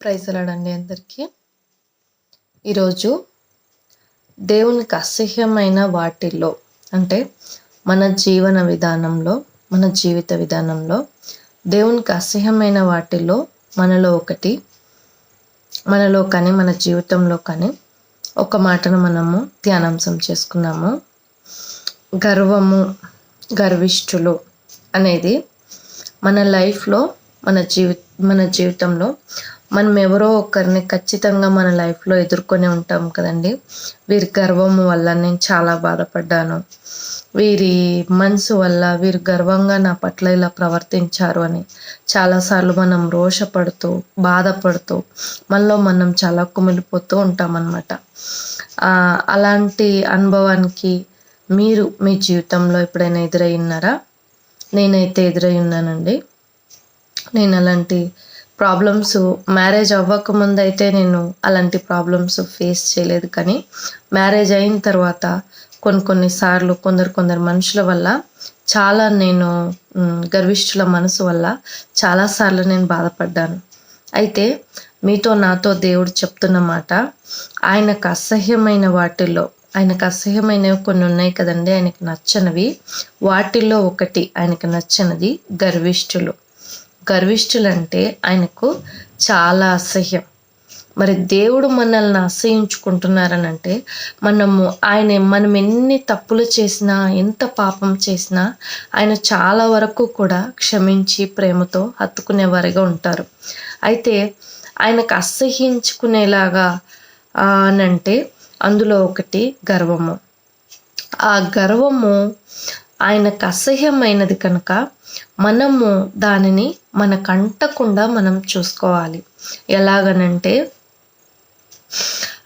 ప్రైజలాడండి అందరికీ. ఈరోజు దేవునికి అసహ్యమైన వాటిల్లో అంటే మన జీవన విధానంలో మన జీవిత విధానంలో దేవునికి అసహ్యమైన వాటిల్లో మనలో ఒకటి మనలో కానీ మన జీవితంలో కానీ ఒక మాటను మనము ధ్యానాంశం చేసుకున్నాము. గర్వము గర్విష్ఠులు అనేది మన లైఫ్లో మన జీవి మన జీవితంలో మనం ఎవరో ఒకరిని ఖచ్చితంగా మన లైఫ్లో ఎదుర్కొని ఉంటాం కదండి. వీరి గర్వం వల్ల నేను చాలా బాధపడ్డాను. వీరి మనసు వల్ల వీరు గర్వంగా నా పట్ల ఇలా ప్రవర్తించారు అని చాలాసార్లు మనం రోషపడుతూ బాధపడుతూ మనలో మనం చాలా కుమిలిపోతూ ఉంటామన్నమాట. అలాంటి అనుభవానికి మీరు మీ జీవితంలో ఎప్పుడైనా ఎదురై ఉన్నారా? నేనైతే ఎదురై ఉన్నానండి. నేను అలాంటి ప్రాబ్లమ్స్ మ్యారేజ్ అవ్వకముందు అయితే నేను అలాంటి ప్రాబ్లమ్స్ ఫేస్ చేయలేదు. కానీ మ్యారేజ్ అయిన తర్వాత కొన్ని కొన్నిసార్లు కొందరు కొందరు మనుషుల వల్ల చాలా నేను గర్విష్ఠుల మనసు వల్ల చాలాసార్లు నేను బాధపడ్డాను. అయితే మీతో నాతో దేవుడు చెప్తున్న మాట ఆయనకు అసహ్యమైన వాటిల్లో ఆయనకు అసహ్యమైనవి కొన్ని ఉన్నాయి కదండి ఆయనకు నచ్చనివి. వాటిల్లో ఒకటి ఆయనకు నచ్చనిది గర్విష్ఠులు. గర్విష్ఠులు అంటే ఆయనకు చాలా అసహ్యం. మరి దేవుడు మనల్ని అసహించుకుంటున్నారని అంటే మనము ఆయన మనం ఎన్ని తప్పులు చేసినా ఎంత పాపం చేసినా ఆయన చాలా వరకు కూడా క్షమించి ప్రేమతో హత్తుకునేవారిగా ఉంటారు. అయితే ఆయనకు అసహించుకునేలాగా అనంటే అందులో ఒకటి గర్వము. ఆ గర్వము ఆయనకు అసహ్యమైనది కనుక మనము దానిని మనకంటకుండా మనం చూసుకోవాలి. ఎలాగనంటే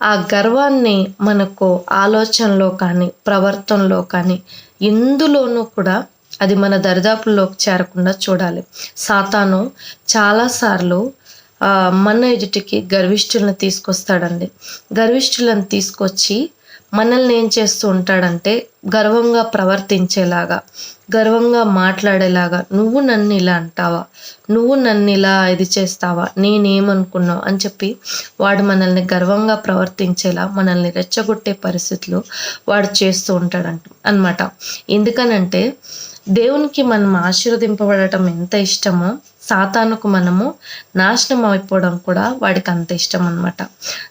ఆ గర్వాన్ని మనకు ఆలోచనలో కానీ ప్రవర్తనలో కానీ ఎందులోనూ కూడా అది మన దరిదాపుల్లోకి చేరకుండా చూడాలి. సాతాను చాలాసార్లు మన ఎదుటికి గర్విష్ఠులను తీసుకొస్తాడండి. గర్విష్ఠులను తీసుకొచ్చి మనల్ని ఏం చేస్తూ ఉంటాడంటే గర్వంగా ప్రవర్తించేలాగా గర్వంగా మాట్లాడేలాగా నువ్వు నన్ను ఇలా అంటావా? నువ్వు నన్ను ఇలా ఇది చేస్తావా? నేనేమనుకున్నావు? అని చెప్పి వాడు మనల్ని గర్వంగా ప్రవర్తించేలా మనల్ని రెచ్చగొట్టే పరిస్థితులు వాడు చేస్తూ ఉంటాడంట అనమాట ఎందుకనంటే దేవునికి మనం ఆశీర్వదింపబడటం ఎంత ఇష్టమో సాతానుకు మనము నాశనం అయిపోవడం కూడా వాడికి అంత ఇష్టం అనమాట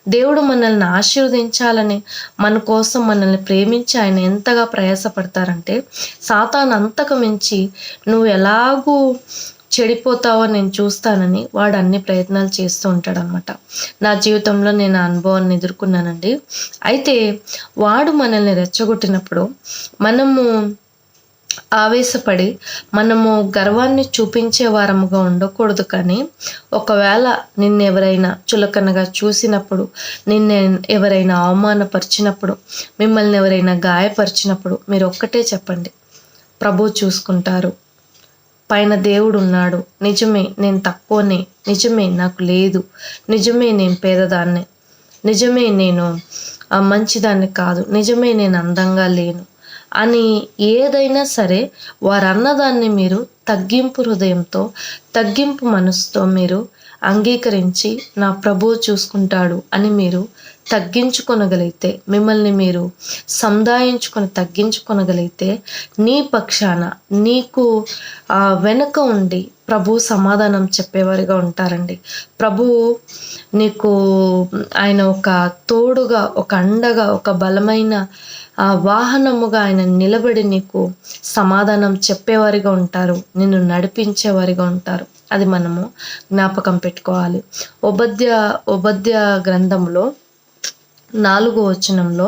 దేవుడు మనల్ని ఆశీర్వదించాలని మన కోసం మనల్ని ప్రేమించి ఆయన ఎంతగా ప్రయాసపడతారంటే సాతాను అంతకు మించి నువ్వు ఎలాగూ చెడిపోతావో నేను చూస్తానని వాడు అన్ని ప్రయత్నాలు చేస్తూ ఉంటాడనమాట నా జీవితంలో నేను అనుభవాన్ని ఎదుర్కొన్నానండి. అయితే వాడు మనల్ని రెచ్చగొట్టినప్పుడు మనము ఆవేశపడి మనము గర్వాన్ని చూపించే వారముగా ఉండకూడదు కానీ ఒకవేళ నిన్నెవరైనా చులకనగా చూసినప్పుడు నిన్ను ఎవరైనా అవమానపరిచినప్పుడు మిమ్మల్ని ఎవరైనా గాయపరిచినప్పుడు మీరు ఒక్కటే చెప్పండి. ప్రభు చూసుకుంటారు. పైన దేవుడు ఉన్నాడు నిజమే నేను తక్కువనే. నిజమే నాకు లేదు. నిజమే నేను పేదదాన్నే. నిజమే నేను మంచిదాన్ని కాదు. నిజమే నేను అందంగా లేను. అని ఏదైనా సరే వారు అన్నదాన్ని మీరు తగ్గింపు హృదయంతో తగ్గింపు మనసుతో మీరు అంగీకరించి నా ప్రభువు చూసుకుంటాడు అని మీరు తగ్గించుకొనగలిగితే మిమ్మల్ని మీరు సముదాయించుకొని తగ్గించుకొనగలిగితే నీ పక్షాన నీకు వెనుక ఉండి ప్రభు సమాధానం చెప్పేవారిగా ఉంటారండి. ప్రభు నీకు ఆయన ఒక తోడుగా ఒక అండగా ఒక బలమైన వాహనముగా ఆయన నిలబడి నీకు సమాధానం చెప్పేవారిగా ఉంటారు. నిన్ను నడిపించేవారిగా ఉంటారు. అది మనము జ్ఞాపకం పెట్టుకోవాలి. ఉపద్య ఉపద్య గ్రంథంలో నాలుగో వచనంలో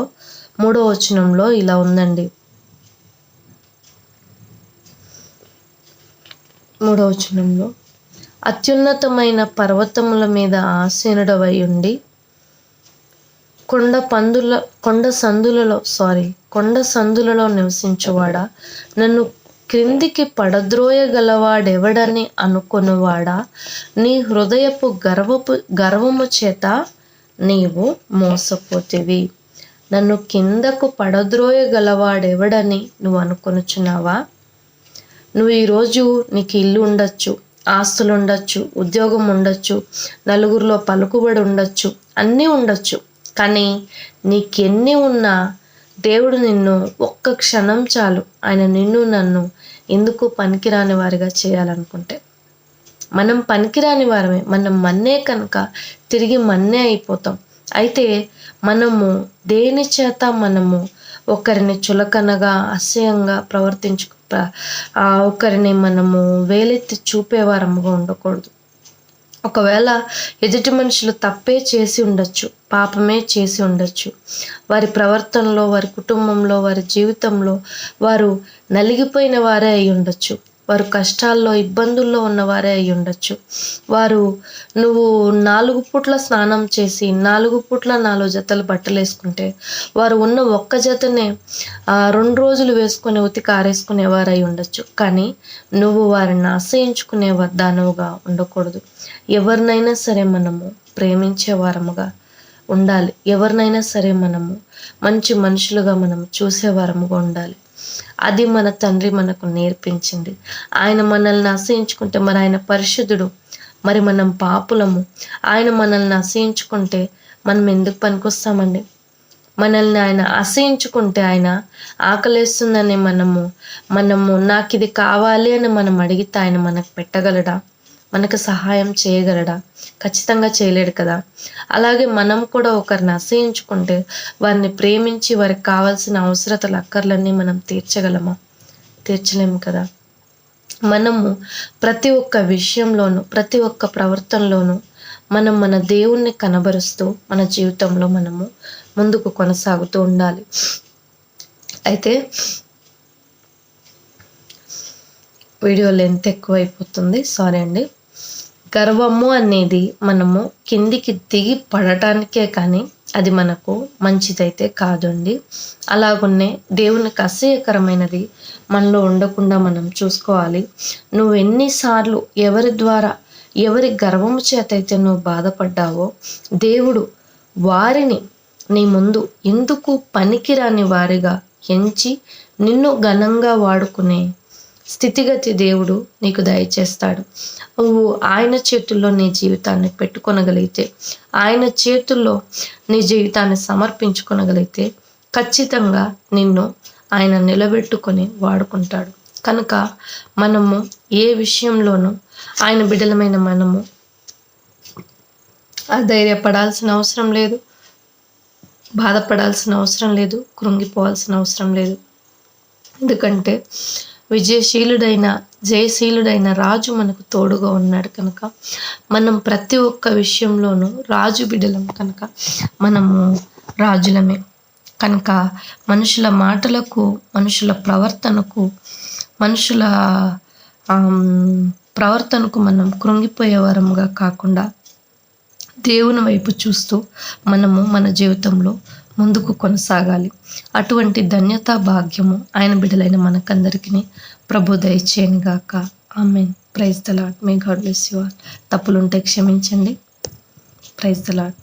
మూడో వచనంలో ఇలా ఉందండి. మూడో వచనంలో అత్యున్నతమైన పర్వతముల మీద ఆసీనుడవై ఉండి కొండ పందుల కొండ సందులలో సారీ కొండ సందులలో నివసించేవాడా? నన్ను క్రిందికి పడద్రోయగలవాడెవడని అనుకునివాడా? నీ హృదయపు గర్వపు గర్వము చేత నీవు మోసపోతివి. నన్ను కిందకు పడద్రోయగలవాడెవడని నువ్వు అనుకొనుచున్నావా? నువ్వు ఈరోజు నీకు ఇల్లు ఉండొచ్చు ఆస్తులు ఉండొచ్చు ఉద్యోగం ఉండొచ్చు నలుగురిలో పలుకుబడి ఉండొచ్చు అన్నీ ఉండొచ్చు. కానీ నీకెన్ని ఉన్నా దేవుడు నిన్ను ఒక్క క్షణం చాలు. ఆయన నిన్ను నన్ను ఎందుకు పనికిరాని వారిగా చేయాలనుకుంటే? మనం పనికిరాని వారమే. మనం మన్నే కనుక తిరిగి మన్నే అయిపోతాం. అయితే మనము దేని చేత మనము ఒకరిని చులకనగా అసహ్యంగా ప్రవర్తించు ఆ ఒకరిని మనము వేలెత్తి చూపేవారముగా ఉండకూడదు. ఒకవేళ ఎదుటి మనుషులు తప్పే చేసి ఉండొచ్చు పాపమే చేసి ఉండొచ్చు. వారి ప్రవర్తనలో వారి కుటుంబంలో వారి జీవితంలో వారు నలిగిపోయిన వారే అయి ఉండొచ్చు. వారు కష్టాల్లో ఇబ్బందుల్లో ఉన్నవారే అయి ఉండొచ్చు. వారు నువ్వు నాలుగు పూట్ల స్నానం చేసి నాలుగు పూట్ల నాలుగు జతలు బట్టలు వేసుకుంటే వారు ఉన్న ఒక్క జతనే రెండు రోజులు వేసుకుని ఉతికి ఆరేసుకునేవారు అయి ఉండొచ్చు. కానీ నువ్వు వారిని ఆశ్రయించుకునే దానవుగా ఉండకూడదు. ఎవరినైనా సరే మనము ప్రేమించే వారముగా ఉండాలి. ఎవరినైనా సరే మనము మంచి మనుషులుగా మనం చూసేవారముగా ఉండాలి. అది మన తండ్రి మనకు నేర్పించింది. ఆయన మనల్ని అసహించుకుంటే మరి ఆయన పరిశుద్ధుడు మరి మనం పాపులము. ఆయన మనల్ని అసహించుకుంటే మనం ఎందుకు పనికొస్తామండి? మనల్ని ఆయన అసహించుకుంటే ఆయన ఆకలేస్తుందని మనము మనము నాకు ఇది కావాలి అని మనం అడిగితే ఆయన మనకు పెట్టగలడా? మనకు సహాయం చేయగలడా? ఖచ్చితంగా చేయలేడు కదా. అలాగే మనం కూడా ఒకరిని అసహించుకుంటే వారిని ప్రేమించి వారికి కావాల్సిన అవసరతలు అక్కర్లన్నీ మనం తీర్చగలమా? తీర్చలేము కదా. మనము ప్రతి ఒక్క విషయంలోనూ ప్రతి ఒక్క ప్రవర్తనలోనూ మనం మన దేవుణ్ణి కనబరుస్తూ మన జీవితంలో మనము ముందుకు కొనసాగుతూ ఉండాలి. అయితే వీడియో లెంత్ ఎక్కువైపోతుంది. సారీ అండి. గర్వము అనేది మనము కిందికి దిగి పడటానికే కానీ అది మనకు మంచిదైతే కాదండి. అలాగున్నే దేవునికి అసహ్యకరమైనది మనలో ఉండకుండా మనం చూసుకోవాలి. నువ్వు ఎన్నిసార్లు ఎవరి ద్వారా ఎవరి గర్వము చేతైతే నువ్వు బాధపడ్డావో దేవుడు వారిని నీ ముందు ఎందుకు పనికిరాని వారిగా ఎంచి నిన్ను ఘనంగా వాడుకునే స్థితిగతి దేవుడు నీకు దయచేస్తాడు. నువ్వు ఆయన చేతుల్లో నీ జీవితాన్ని పెట్టుకొనగలిగితే ఆయన చేతుల్లో నీ జీవితాన్ని సమర్పించుకొనగలిగితే ఖచ్చితంగా నిన్ను ఆయన నిలబెట్టుకొని వాడుకుంటాడు. కనుక మనము ఏ విషయంలోనూ ఆయన బిడ్డలమైన మనము ధైర్యపడాల్సిన అవసరం లేదు బాధపడాల్సిన అవసరం లేదు కృంగిపోవాల్సిన అవసరం లేదు. ఎందుకంటే విజయశీలుడైన జయశీలుడైన రాజు మనకు తోడుగా ఉన్నాడు కనుక. మనం ప్రతి ఒక్క విషయంలోనూ రాజు బిడలం కనుక. మనము రాజులమే. కనుక మనుషుల మాటలకు మనుషుల ప్రవర్తనకు మనుషుల ప్రవర్తనకు మనం కృంగిపోయే వారముగా కాకుండా దేవుని వైపు చూస్తూ మనము మన జీవితంలో ముందుకు కొనసాగాలి. అటువంటి ధన్యతా భాగ్యము ఆయన బిడ్డలైన మనకందరికీ ప్రభు దయచేయను గాక. Amen. Praise the Lord may God bless you all. తప్పులుంటే క్షమించండి. Praise the lot